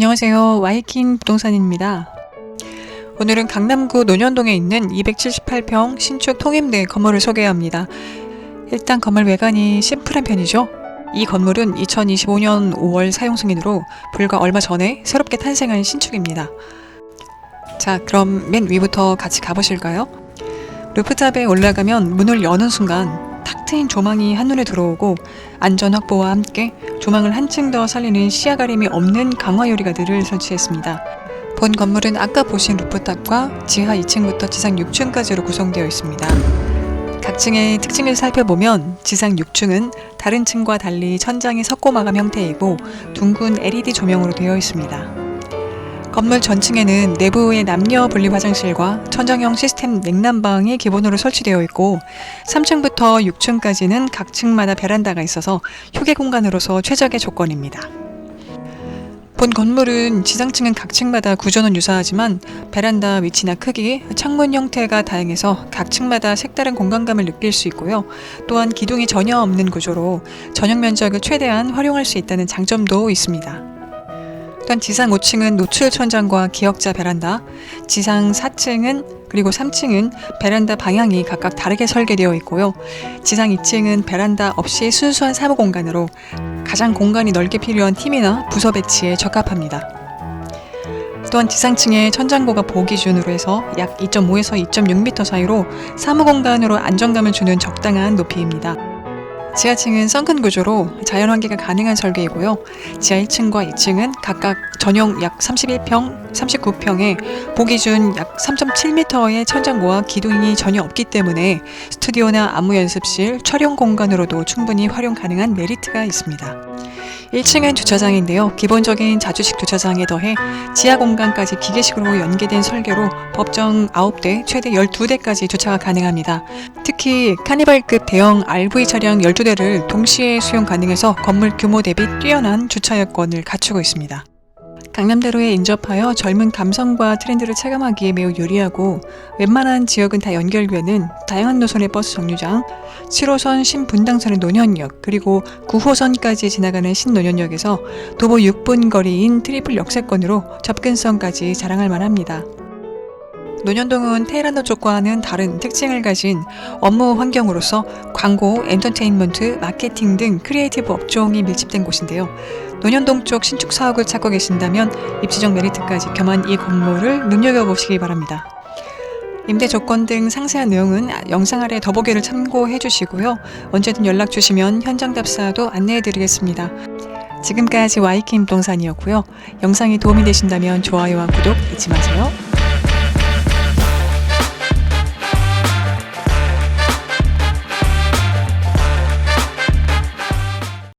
안녕하세요. 와이킹 부동산입니다. 오늘은 강남구 논현동에 있는 278평 신축 통임대 건물을 소개합니다. 일단 건물 외관이 심플한 편이죠. 이 건물은 2025년 5월 사용 승인으로 불과 얼마 전에 새롭게 탄생한 신축입니다. 자, 그럼 맨 위부터 같이 가보실까요? 루프탑에 올라가면 문을 여는 순간 탁 트인 조망이 한눈에 들어오고 안전 확보와 함께 조망을 한층 더 살리는 시야 가림이 없는 강화 유리가들을 설치했습니다. 본 건물은 아까 보신 루프탑과 지하 2층부터 지상 6층까지로 구성되어 있습니다. 각 층의 특징을 살펴보면 지상 6층은 다른 층과 달리 천장이 석고 마감 형태이고 둥근 LED 조명으로 되어 있습니다. 건물 전층에는 내부의 남녀 분리 화장실과 천장형 시스템 냉난방이 기본으로 설치되어 있고 3층부터 6층까지는 각 층마다 베란다가 있어서 휴게 공간으로서 최적의 조건입니다. 본 건물은 지상층은 각 층마다 구조는 유사하지만 베란다 위치나 크기, 창문 형태가 다양해서 각 층마다 색다른 공간감을 느낄 수 있고요. 또한 기둥이 전혀 없는 구조로 전용 면적을 최대한 활용할 수 있다는 장점도 있습니다. 또한 지상 5층은 노출 천장과 기역자 베란다, 지상 4층은 그리고 3층은 베란다 방향이 각각 다르게 설계되어 있고요. 지상 2층은 베란다 없이 순수한 사무 공간으로 가장 공간이 넓게 필요한 팀이나 부서 배치에 적합합니다. 또한 지상층의 천장고가 보 기준으로 해서 약 2.5에서 2.6m 사이로 사무 공간으로 안정감을 주는 적당한 높이입니다. 지하층은 썬큰 구조로 자연 환기가 가능한 설계이고요. 지하 1층과 2층은 각각 전용 약 31평, 39평에 보기준 약 3.7m의 천장고와 기둥이 전혀 없기 때문에 스튜디오나 안무 연습실, 촬영 공간으로도 충분히 활용 가능한 메리트가 있습니다. 1층은 주차장인데요. 기본적인 자주식 주차장에 더해 지하 공간까지 기계식으로 연계된 설계로 법정 9대, 최대 12대까지 주차가 가능합니다. 특히 카니발급 대형 RV 차량 12대를 동시에 수용 가능해서 건물 규모 대비 뛰어난 주차 여건을 갖추고 있습니다. 강남대로에 인접하여 젊은 감성과 트렌드를 체감하기에 매우 유리하고 웬만한 지역은 다 연결되는 다양한 노선의 버스 정류장, 7호선 신분당선의 논현역 그리고 9호선까지 지나가는 신논현역에서 도보 6분 거리인 트리플 역세권으로 접근성까지 자랑할 만합니다. 논현동은 테헤란로 쪽과는 다른 특징을 가진 업무 환경으로서 광고, 엔터테인먼트, 마케팅 등 크리에이티브 업종이 밀집된 곳인데요. 논현동 쪽 신축 사옥을 찾고 계신다면 입지적 메리트까지 겸한 이 건물을 눈여겨보시기 바랍니다. 임대 조건 등 상세한 내용은 영상 아래 더보기를 참고해 주시고요. 언제든 연락 주시면 현장 답사도 안내해 드리겠습니다. 지금까지 와이킴 부동산이었고요. 영상이 도움이 되신다면 좋아요와 구독 잊지 마세요.